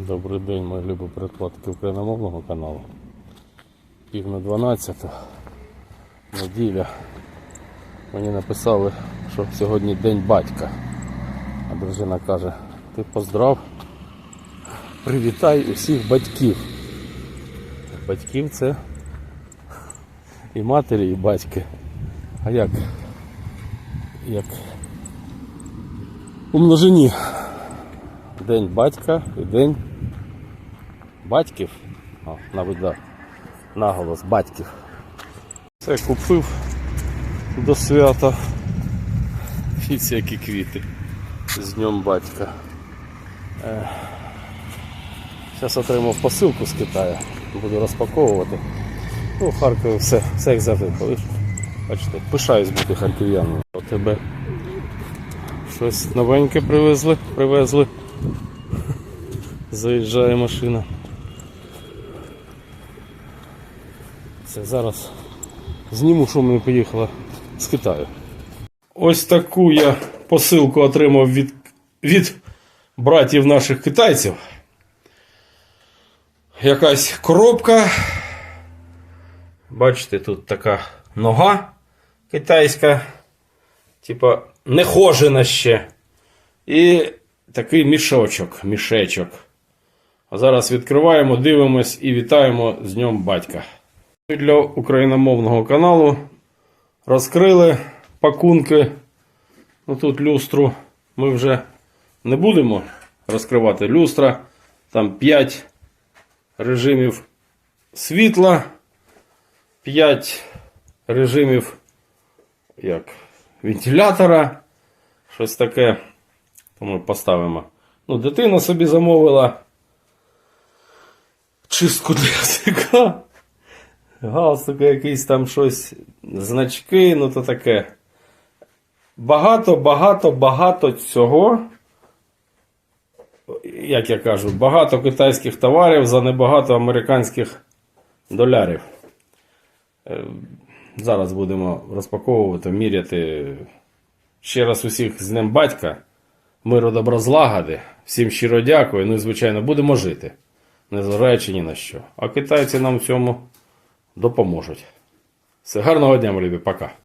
Добрий день, мої любі передплатники україномовного каналу. Пів на 12, неділя. Мені написали, що сьогодні день батька. А дружина каже, ти поздрав, привітай усіх батьків. Батьків це і матері, і батьки. А як? Як? У множині. День батька і день батьків. О, навіть да, наголос батьків. Це купив до свята. Фіці які квіти з Днем батька. Зараз отримав посилку з Китаю. Буду розпаковувати. Ну, в Харкові все, все як завжди. Бачите, пишаюсь бути харків'яном. У тебе щось новеньке привезли, привезли. Заїжджає машина. Це зараз зніму, що мені поїхала з Китаю. Ось таку я посилку отримав від, від братів наших китайців. Якась коробка. Бачите, тут така нога китайська. Типа нехожена ще. І такий мішочок, мішечок. Зараз відкриваємо, дивимось і вітаємо з Днем батька. Для україномовного каналу розкрили пакунки. Ну тут люстру ми вже не будемо розкривати люстра. Там 5 режимів світла, 5 режимів як вентилятора. Щось таке. То ми поставимо. Ну, дитина собі замовила чистку для язика. Галстук якийсь там щось, значки, ну то таке. Багато, багато, багато цього. Як я кажу, багато китайських товарів за небагато американських долярів. Е, Зараз будемо розпаковувати, міряти. Ще раз усіх з Днем батька. Миру добра злагоди. Всім щиро дякую. Ну і звичайно, будемо жити, незважаючи ні на що. А китайці нам в цьому допоможуть. Все гарного дня, мої любі, пока.